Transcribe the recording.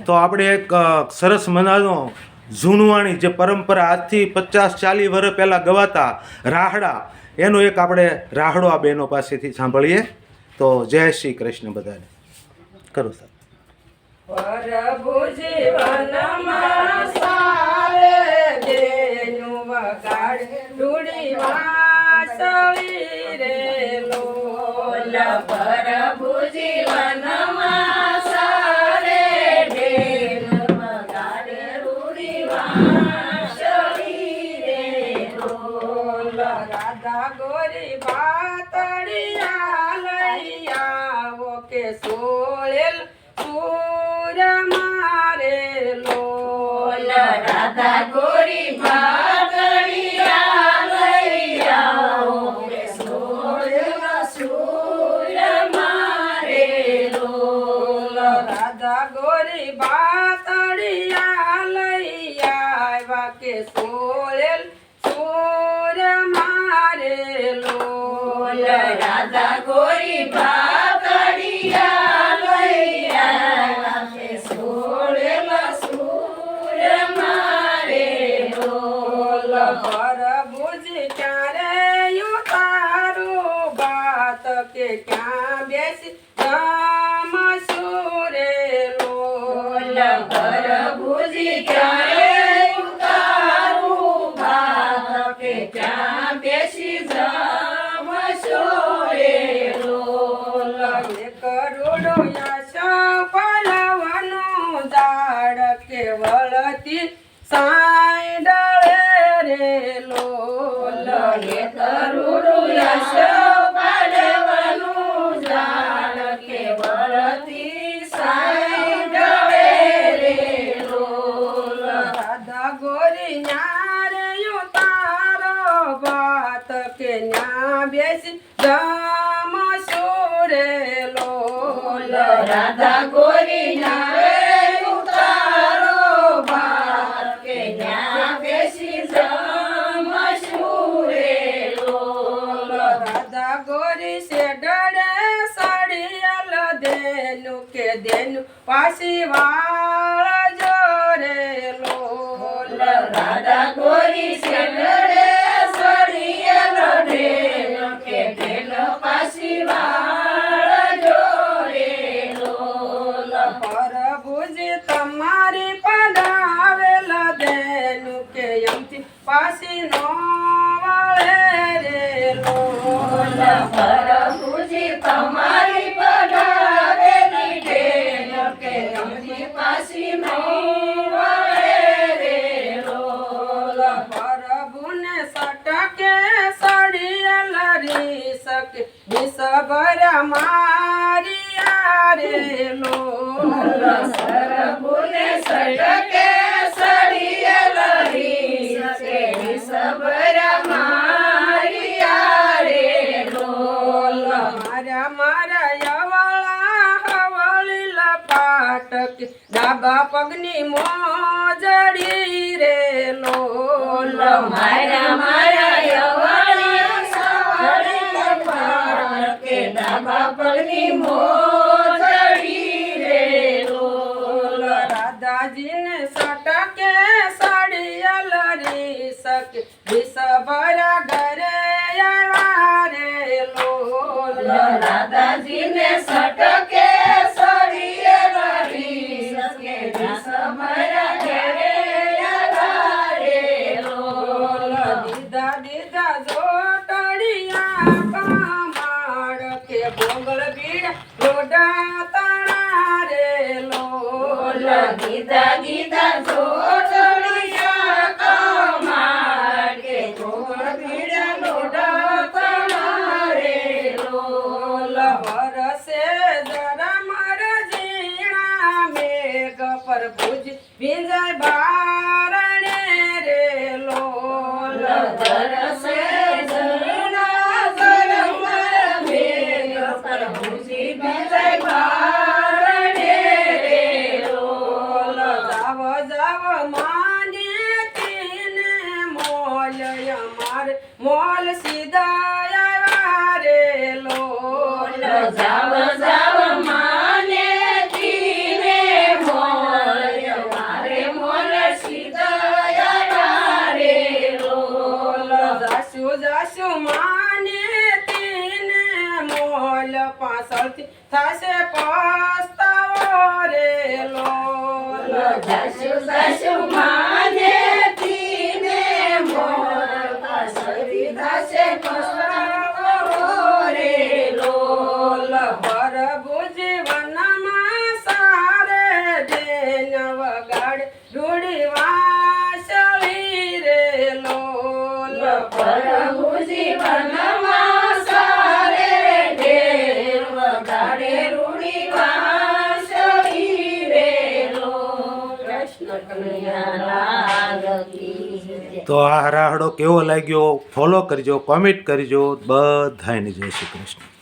તો આપણે એક સરસ મજાનો જૂનવાણી જે પરંપરા આજથી પચાસ ચાલીસ વર્ષ પહેલાં ગવાતા રાહડા, એનો એક આપણે રાહડો આ બહેનો પાસેથી સાંભળીએ. તો જય શ્રી કૃષ્ણ બધાને. કરો સાહેબ. પ્રભુ જીવનમાં ગોરી બાતડિયા લઈ આવો કે સોળેલ સુર મારે લોલ. રાધા ગોરી બાતડિયા લઈ આવો કે સોળેલ સુર મારે લોલ. રાધા ગોરી બાતડિયા લઈ આવ્યા કે સોળેલ લોલ રાધા ગોરી આવ્યા કે સોળેલ સુર મારે લોલ પ્રભુજ ક્યારે ઉતારું બાત કે ક્યાં બેસી રામ સુરે લોલ પ્રભુજી ક્યારે કરોડો યશ પલવનું ઝાડ કેવળતી સાઈ ડળે રે લોલ એ કરોડો યશ પલવનું ઝાડ કેવળતી સાઈ ડળે રે લોલ રાધા ગોરી ન્યારે તારો વાત કે ન્યા બેસી રાધા ગોરી ના ઉતારો વાત કે ન્યા બેસી ગામ સુરે લોલ. રાધા ગોરી સે ડરે સાડી અલ દેનું કે દેનું પાસી વાળ જોરે લોલ. રાધા ગોરી સે ડળે એમથી પાછી નો વળે રે લોલ પ્રભુજી તમારી પડાવેલી દેનું કે એમથી પાછી નો રે લોલ પ્રભુને લોલ સટકે પગની મોજડી રે લોલ મારા મારા ડાબા પગની મોજડી દીધા જોટડિયા કામાડ કે ભોગળ ભીડ લોડા તાણા રે લોલ દીધા દીધા જોટડિયા કામાડ કે ભોગળ ભીડ લોડા તાણા રે લોલ વરસે જરા મર જીણા મેઘ પર ભુજ ભીંજાય બારણે અમાર મોલ સીધા આવ્યા રે લોલ. જાવ જાવ માને તીરે મોલ. મારે મોલ થશે પસ્તાવો રે લોલ. જાસુ જાસુ માને તો આ હરાહડો કેવો લાગ્યો? ફોલો કરજો કોમેન્ટ કરજો. બધાને જય શ્રી કૃષ્ણ.